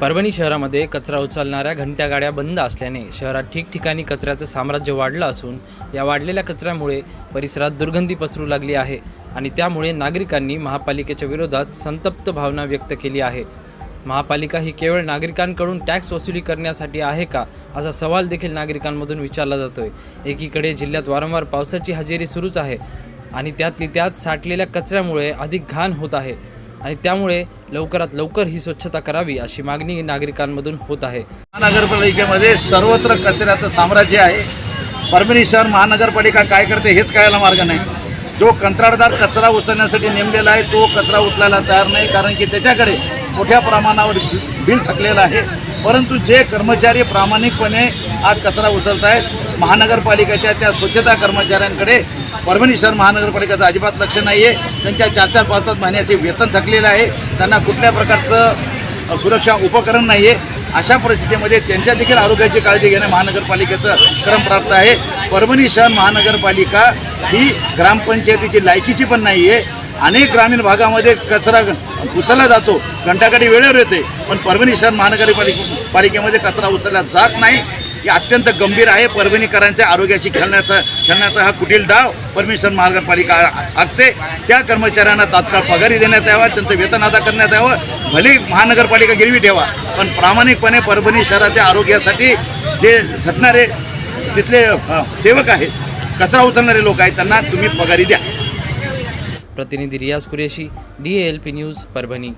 परभणी शहरामध्ये कचरा उचलणाऱ्या घंट्या गाड्या बंद असल्याने शहरात ठिकठिकाणी कचऱ्याचं साम्राज्य वाढलं असून या वाढलेल्या कचऱ्यामुळे परिसरात दुर्गंधी पसरू लागली आहे आणि त्यामुळे नागरिकांनी महापालिकेच्या विरोधात संतप्त भावना व्यक्त केली आहे. महापालिका ही केवळ नागरिकांकडून टॅक्स वसुली करण्यासाठी आहे का असा सवाल देखील नागरिकांमधून विचारला जातोय. एकीकडे जिल्ह्यात वारंवार पावसाची हजेरी सुरूच आहे आणि त्यातली त्यात साठलेल्या कचऱ्यामुळे अधिक घाण होत आहे. आणि त्यामुळे लवकरात लवकर ही स्वच्छता करावी अशी मागणी नागरिकांमधून होत आहे. महानगरपालिकेमध्ये सर्वत्र कचऱ्याचं साम्राज्य आहे. परभणी शहर महानगरपालिका काय करते हेच कळायला मार्ग नाही. जो कंत्राटदार कचरा उचलण्यासाठी नेमलेला आहे तो कचरा उचलायला तयार नाही कारण की त्याच्याकडे मोठ्या प्रमाणावर बिल थकलेलं आहे. परंतु जे कर्मचारी प्रामाणिकपणे आज कचरा उचलत आहेत महानगरपालिकेच्या त्या स्वच्छता कर्मचाऱ्यांकडे परभणी शहर महानगरपालिकेचं अजिबात लक्ष नाही आहे त्यांच्या चार चार पाच पाच महिन्याचे वेतन थकलेलं आहे. त्यांना कुठल्या प्रकारचं सुरक्षा उपकरण नाही आहे अशा परिस्थितीमध्ये त्यांच्या देखील आरोग्याची काळजी घेणं महानगरपालिकेचं क्रम प्राप्त आहे. परभणी शहर महानगरपालिका ही ग्रामपंचायतीची लायकीची पण नाही आहे अनेक ग्रामीण भागामध्ये कचरा उचलला जातो. घंटागाडी वेळेवर येते. पण परभणी शहर महानगरपालिका पालिकेमध्ये कचरा उचलला जात नाही. हे अत्यंत गंभीर आहे. परभणीकरांच्या आरोग्याशी खेळण्याचा खेळण्याचा हा कुटील डाव परमिशन महानगरपालिका आखते. त्या कर्मचाऱ्यांना तात्काळ पगारी देण्यात यावा. त्यांचं वेतन अदा करण्यात यावं. भले महानगरपालिका गिरवी ठेवा. पण प्रामाणिकपणे परभणी शहराच्या आरोग्यासाठी जे झटणारे तिथले सेवक आहेत कचरा उचलणारे लोक आहेत त्यांना तुम्ही पगारी द्या. प्रतिनिधी Riyaz Qureshi D L P news Parbhani.